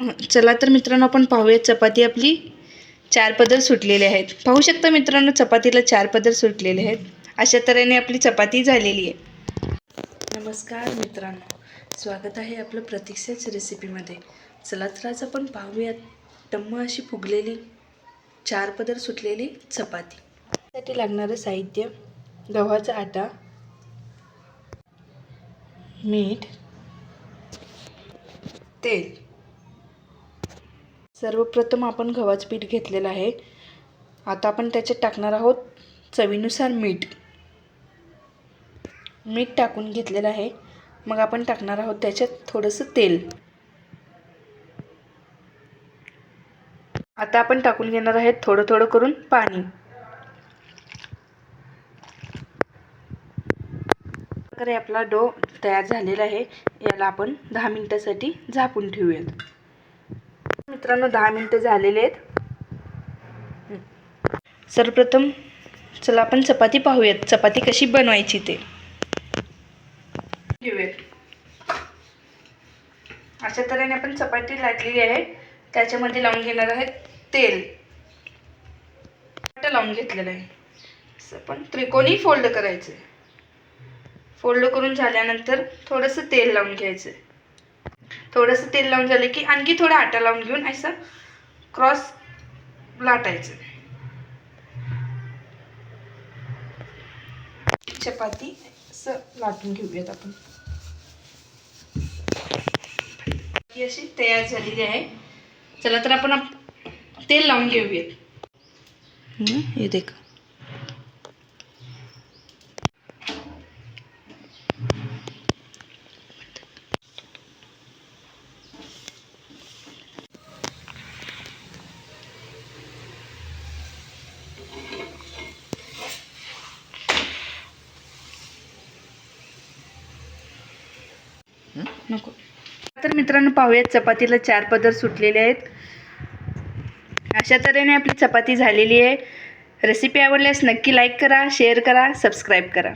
चला तर मित्रांनो आपण पाहूया चपाती आपली. चार पदर सुटलेले आहेत. पाहू शकता मित्रांनो चपातीला चार पदर सुटलेले आहेत. अशा तऱ्हेने आपली चपाती झालेली आहे. नमस्कार मित्रांनो. स्वागत आहे आपलं प्रतीक्षाच रेसिपीमध्ये. चला तर आज आपण पाहूयात टम्म अशी फुगलेली चार पदर सुटलेली चपाती. त्यासाठी लागणारं साहित्य गव्हाचा आटा मीठ तेल. सर्वप्रथम आपण गव्हाचं पीठ घेतलेलं आहे. आता आपण त्याच्यात टाकणार आहोत चवीनुसार मीठ. मीठ टाकून घेतलेलं आहे. मग आपण टाकणार आहोत त्याच्यात थोडंसं तेल. आता आपण टाकून घेणार आहेत थोडं थोडं करून पाणी. प्रकारे आपला डो तयार झालेला आहे. याला आपण दहा मिनिटासाठी झाकून ठेवूयात. मित्रांनो दहा मिनटं झालेले आहेत. सर्वप्रथम चला आपण चपाती पाहूयात. चपाती कशी बनवायची ते. घेऊयात. अशा तऱ्हेने आपण चपाती लाटलेली आहे. त्याच्यामध्ये लावून घेणार आहे तेल. लावून घेतलेलं आहे. असं पण त्रिकोणी फोल्ड करायचं फोल्ड करून झाल्यानंतर थोडंसं तेल लावून घ्यायचं थोडंसं तेल लावून झालं की आणखी थोडं आटा लावून घेऊन असं क्रॉस लाटायचं. चपाती असं लाटून घेऊयात आपण. ही अशी तयार झालेली आहे. चला तर आपण तेल लावून घेऊयात. हे देख. नको. तर मित्रांनो पाहूयात चपातीला चार पदर सुटलेले आहेत. अशा तऱ्हेने आपली चपाती झालेली आहे. रेसिपी आवडल्यास नक्की लाईक करा शेअर करा सबस्क्राईब करा.